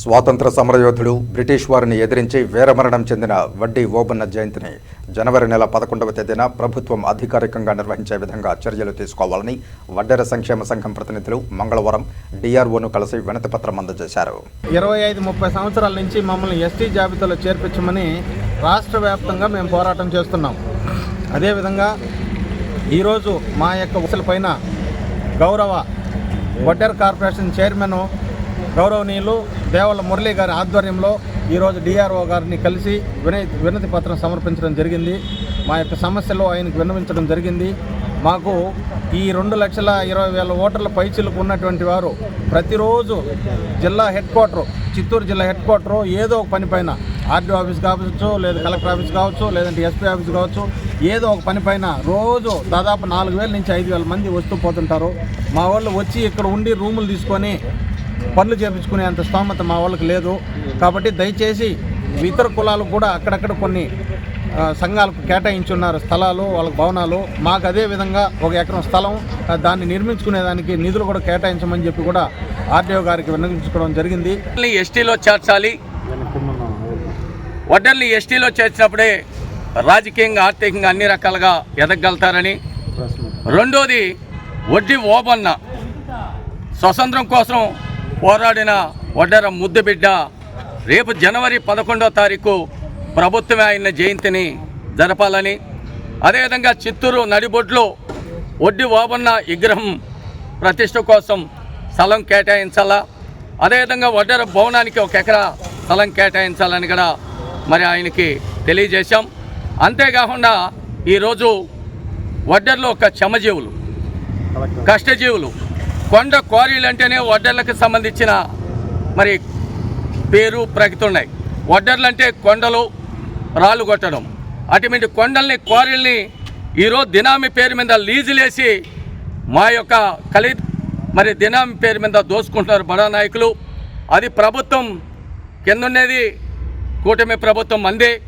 స్వాతంత్ర సమరయోధుడు బ్రిటిష్ వారిని ఎదిరించి వీరమరణం చెందిన వడ్డీ ఓబన్న జయంతిని జనవరి నెల పదకొండవ తేదీన ప్రభుత్వం అధికారికంగా నిర్వహించే విధంగా చర్యలు తీసుకోవాలని వడ్డెర సంక్షేమ సంఘం ప్రతినిధులు మంగళవారం డిఆర్ఓను కలిసి వినతిపత్రం అందజేశారు. ఇరవై ఐదు ముప్పై సంవత్సరాల నుంచి మమ్మల్ని ఎస్టీ జాబితాలో చేర్పించమని రాష్ట్ర వ్యాప్తంగా మేము పోరాటం చేస్తున్నాం. అదేవిధంగా ఈరోజు మా యొక్క ఉసల పైన గౌరవ వడ్డెర్ కార్పొరేషన్ చైర్మన్ గౌరవనీయులు దేవల మురళీ గారి ఆధ్వర్యంలో ఈరోజు డిఆర్ఓ గారిని కలిసి వినతి వినతి పత్రం సమర్పించడం జరిగింది. మా యొక్క సమస్యలు ఆయనకు విన్నవించడం జరిగింది. మాకు ఈ రెండు లక్షల ఇరవై వేల ఓటర్ల పైచిలకు ఉన్నటువంటి వారు ప్రతిరోజు జిల్లా హెడ్ క్వార్టర్ చిత్తూరు జిల్లా హెడ్ క్వార్టర్ ఏదో ఒక పని పైన ఆర్డీఓ ఆఫీస్ కావచ్చు లేదా కలెక్టర్ ఆఫీస్ కావచ్చు లేదంటే ఎస్పీ ఆఫీస్ కావచ్చు ఏదో ఒక పని పైన రోజు దాదాపు నాలుగు వేల నుంచి ఐదు వేల మంది వస్తూ పోతుంటారు. మా వాళ్ళు వచ్చి ఇక్కడ ఉండి రూములు తీసుకొని పనులు చేపించుకునే అంత స్తోమత మా వాళ్ళకి లేదు. కాబట్టి దయచేసి ఇతర కులాలకు కూడా అక్కడక్కడ కొన్ని సంఘాలకు కేటాయించున్నారు స్థలాలు వాళ్ళకి భవనాలు. మాకు అదే విధంగా ఒక ఎకరం స్థలం దాన్ని నిర్మించుకునేదానికి నిధులు కూడా కేటాయించమని చెప్పి కూడా ఆర్డీఓ గారికి విన్నవించుకోవడం జరిగింది. ఎస్టీలో చేర్చాలి. వడ్డర్ని ఎస్టీలో చేర్చినప్పుడే రాజకీయంగా ఆర్థికంగా అన్ని రకాలుగా ఎదగలుగుతారని. రెండోది వడ్డీ ఓబన్న. స్వతంత్రం కోసం పోరాడిన వడ్డర ముద్దుబిడ్డ రేపు జనవరి పదకొండో తారీఖు ప్రభుత్వమే ఆయన జయంతిని జరపాలని. అదేవిధంగా చిత్తూరు నడిబొడ్లో ఒడ్డి ఓబన్న విగ్రహం ప్రతిష్ట కోసం స్థలం కేటాయించాలా? అదేవిధంగా వడ్డర భవనానికి ఒక ఎకరా స్థలం కేటాయించాలని కూడా మరి ఆయనకి తెలియజేశాం. అంతేకాకుండా ఈరోజు వడ్డర్లో ఒక చెమజీవులు కష్టజీవులు కొండ క్వారీలు అంటేనే వడ్డర్లకు సంబంధించిన మరి పేరు ప్రగతి ఉన్నాయి. వడ్డర్లు అంటే కొండలు రాళ్ళు కొట్టడం. అటువంటి కొండల్ని క్వారీల్ని ఈరోజు దినామి పేరు మీద లీజులేసి మా యొక్క కలి మరి దినామి పేరు మీద దోసుకుంటున్నారు బడా నాయకులు. అది ప్రభుత్వం కింద కూటమి ప్రభుత్వం మందే